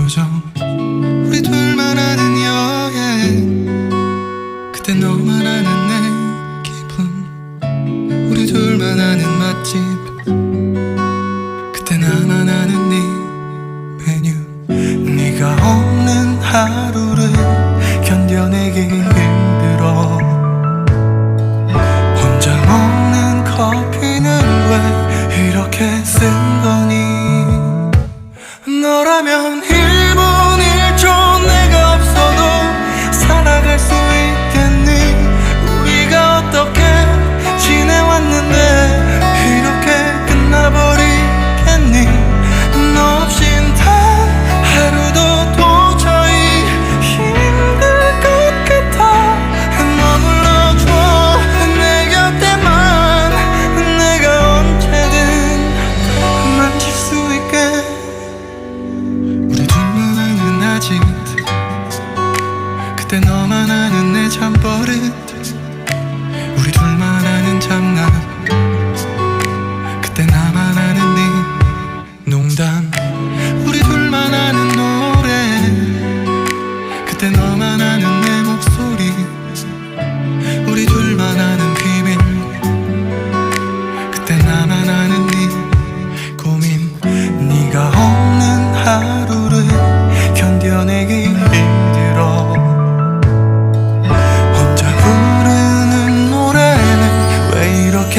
표정. 우리 둘만 아는 여행 그때 너만 아는 내 기분. 우리 둘만 아는 맛집. 그때 나만 아는 네 메뉴. 네가 없는 하루를 견뎌내기 힘들어. 혼자 먹는 커피는 왜 이렇게 쓴 거니? 너라면 그때 너만 아는 내 잠버릇.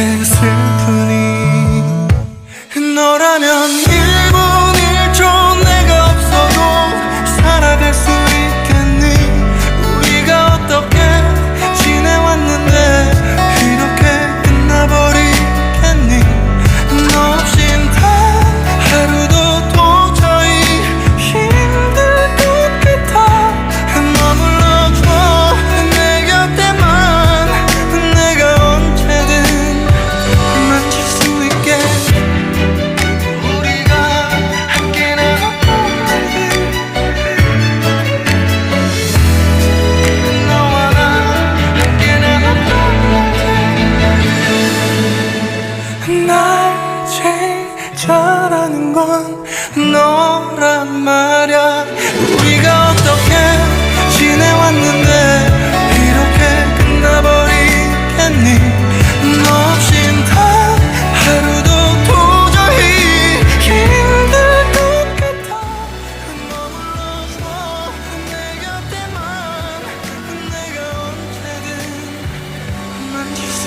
그 슬픔 건 너란 말야. 우리가 어떻게 지내왔는데 이렇게 끝나버리겠니? 너 없인 다 하루도 도저히 힘들 것 같아. 머물러줘 내 곁에만 내가 언제든 만질 수